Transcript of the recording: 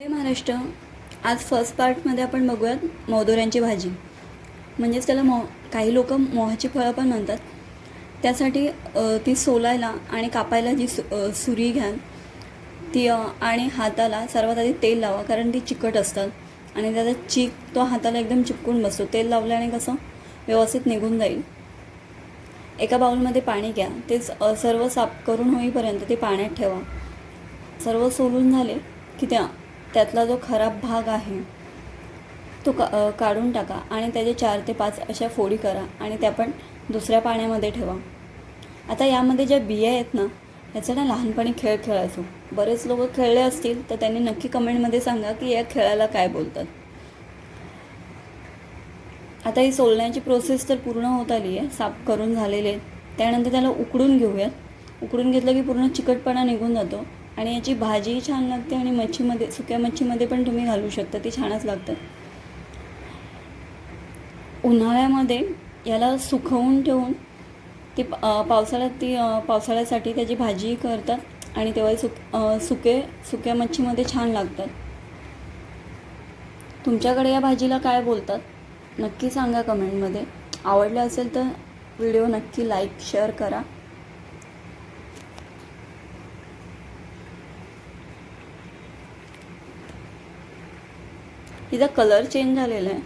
हे महाराष्ट्र. आज फर्स्ट पार्टमध्ये आपण बघूयात मोदोऱ्यांची भाजी. म्हणजेच त्याला मो काही लोक मोहाची फळं पण म्हणतात. त्यासाठी ती सोलायला आणि कापायला जी सु सुरी घ्याल ती आणि हाताला सर्वात आधी तेल लावा कारण ती चिकट असतात. आणि त्याचा चीक तो हाताला एकदम चिपकून बसतो. तेल लावल्याने कसं व्यवस्थित निघून जाईल. एका बाउलमध्ये पाणी घ्या. ते सर्व साफ करून होईपर्यंत ते पाण्यात ठेवा. सर्व सोलून झाले की त्या त्यातला जो खराब भाग आहे तो का काढून टाका आणि त्याचे चार ते पाच अशा फोडी करा आणि त्या पण दुसऱ्या पाण्यामध्ये ठेवा. आता यामध्ये ज्या बिया आहेत ना ह्याचा ना लहानपणी खेळ खेळायचो. बरेच लोक खेळले असतील तर त्यांनी नक्की कमेंटमध्ये सांगा की या खेळाला काय बोलतात. आता ही सोलण्याची प्रोसेस तर पूर्ण होत आली आहे साफ करून झालेली आहे. त्यानंतर त्याला उकडून घेऊयात. उकडून घेतलं की पूर्ण चिकटपणा निघून जातो. आणि याची भाजीही छान लागते आणि मच्छीमध्ये सुक्या मच्छीमध्ये पण तुम्ही घालू शकता ती छानच लागतात. उन्हाळ्यामध्ये याला सुकवून ठेवून ती पावसाळ्यात ती पावसाळ्यासाठी त्याची भाजीही करतात आणि तेव्हा सुक सुके सुक्या मच्छीमध्ये छान लागतात. तुमच्याकडे या भाजीला काय बोलतात? नक्की सांगा कमेंटमध्ये. आवडलं असेल तर व्हिडिओ नक्की लाईक शेअर करा. तिचा कलर चेंज झालेला आहे.